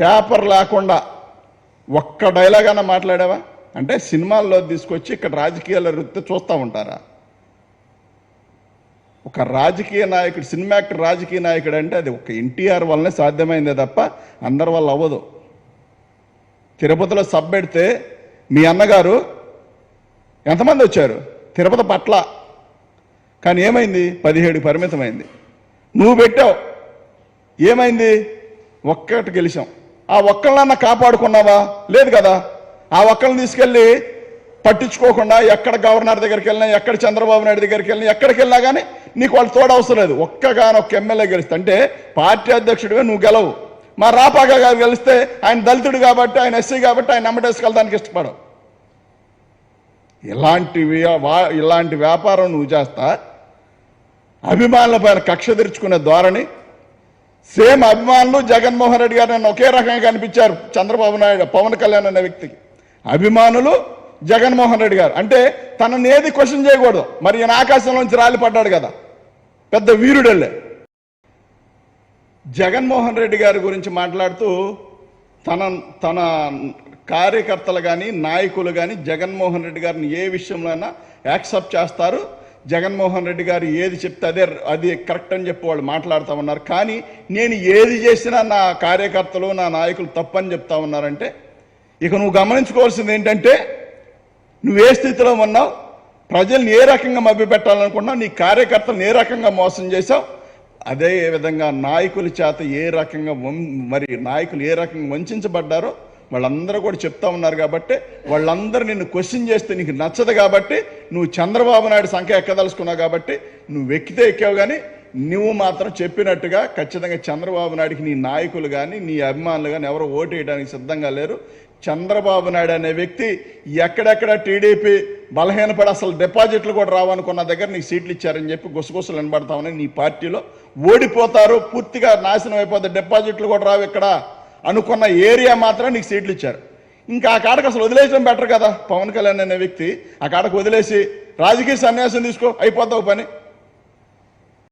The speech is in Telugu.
పేపర్ లేకుండా ఒక్క డైలాగ్ అన్న మాట్లాడావా? అంటే సినిమాల్లో తీసుకొచ్చి ఇక్కడ రాజకీయాల వృత్తి చూస్తూ ఉంటారా? ఒక రాజకీయ నాయకుడు సినిమా యాక్టర్ రాజకీయ నాయకుడు అంటే అది ఒక ఎన్టీఆర్ వల్లనే సాధ్యమైందే తప్ప అందరి వల్ల అవ్వదు. తిరుపతిలో సబ్ పెడితే మీ అన్నగారు ఎంతమంది వచ్చారు? తిరుపతి పట్ల. కానీ ఏమైంది? పదిహేడు పరిమితమైంది. నువ్వు పెట్టావు. ఏమైంది? ఒక్కటి గెలిచాం. ఆ ఒక్కళ్ళన్నా కాపాడుకున్నావా? లేదు కదా. ఆ ఒక్కళ్ళని తీసుకెళ్ళి పట్టించుకోకుండా ఎక్కడ గవర్నర్ దగ్గరికి వెళ్ళినా ఎక్కడ చంద్రబాబు నాయుడు దగ్గరికి వెళ్ళినా ఎక్కడికి వెళ్ళినా కానీ నీకు వాళ్ళు తోడవసరం లేదు. ఒక్కగానొక్క ఎమ్మెల్యే గెలిస్తే అంటే పార్టీ అధ్యక్షుడిగా నువ్వు గెలవు. మా రాపాక గారు గెలిస్తే ఆయన దళితుడు కాబట్టి ఆయన ఎస్సీ కాబట్టి ఆయన అమ్మటేసుకెళ్ళడానికి ఇష్టపడవు. ఇలాంటి ఇలాంటి వ్యాపారం నువ్వు చేస్తా. అభిమానుల పైన కక్ష తెరుచుకునే ధోరణి సేమ్ అభిమానులు జగన్మోహన్ రెడ్డి గారు నన్ను ఒకే రకంగా కనిపించారు చంద్రబాబు నాయుడు పవన్ కళ్యాణ్ అనే వ్యక్తికి. అభిమానులు జగన్మోహన్ రెడ్డి గారు. అంటే తనని ఏది క్వశ్చన్ చేయకూడదు. మరి ఈయన ఆకాశంలోంచి రాలిపడ్డాడు కదా. పెద్ద వీరుడల్లే జగన్మోహన్ రెడ్డి గారి గురించి మాట్లాడుతూ తన తన కార్యకర్తలు కానీ నాయకులు కానీ జగన్మోహన్ రెడ్డి గారిని ఏ విషయంలో అయినా యాక్సెప్ట్ చేస్తారు. జగన్మోహన్ రెడ్డి గారు ఏది చెప్తే అదే అది కరెక్ట్ అని చెప్పి వాళ్ళు మాట్లాడుతూ ఉన్నారు. కానీ నేను ఏది చేసినా నా కార్యకర్తలు నా నాయకులు తప్పని చెప్తా ఉన్నారంటే ఇక నువ్వు గమనించుకోవాల్సింది ఏంటంటే నువ్వు ఏ స్థితిలో ఉన్నావు ప్రజల్ని ఏ రకంగా మభ్యపెట్టాలనుకున్నావు నీ కార్యకర్తలను ఏ రకంగా మోసం చేశావు అదే విధంగా నాయకుల చేత ఏ రకంగా వం- మరి నాయకులు ఏ రకంగా వంచబడ్డారో వాళ్ళందరూ కూడా చెప్తా ఉన్నారు కాబట్టి వాళ్ళందరూ నిన్ను క్వశ్చన్ చేస్తే నీకు నచ్చదు కాబట్టి నువ్వు చంద్రబాబు నాయుడు సంఖ్య ఎక్కదలుచుకున్నావు కాబట్టి నువ్వు ఎక్కితే ఎక్కావు కానీ నువ్వు మాత్రం చెప్పినట్టుగా ఖచ్చితంగా చంద్రబాబు నాయుడికి నీ నాయకులు కానీ నీ అభిమానులు కానీ ఎవరు ఓటు వేయడానికి సిద్ధంగా లేరు. చంద్రబాబు నాయుడు అనే వ్యక్తి ఎక్కడెక్కడ టీడీపీ బలహీనపడి అసలు డిపాజిట్లు కూడా రావనుకున్న దగ్గర నీకు సీట్లు ఇచ్చారని చెప్పి గుసగుసలు వినబడతామని నీ పార్టీలో ఓడిపోతారు పూర్తిగా నాశనం అయిపోతారు డిపాజిట్లు కూడా రావు ఇక్కడ. అనుకున్న ఏరియా మాత్రం నీకు సీట్లు ఇచ్చారు. ఇంకా ఆ కాడకు అసలు వదిలేయడం బెటర్ కదా? పవన్ కళ్యాణ్ అనే వ్యక్తి ఆ కాడకు వదిలేసి రాజకీయ సన్యాసం తీసుకో అయిపోతావు పని.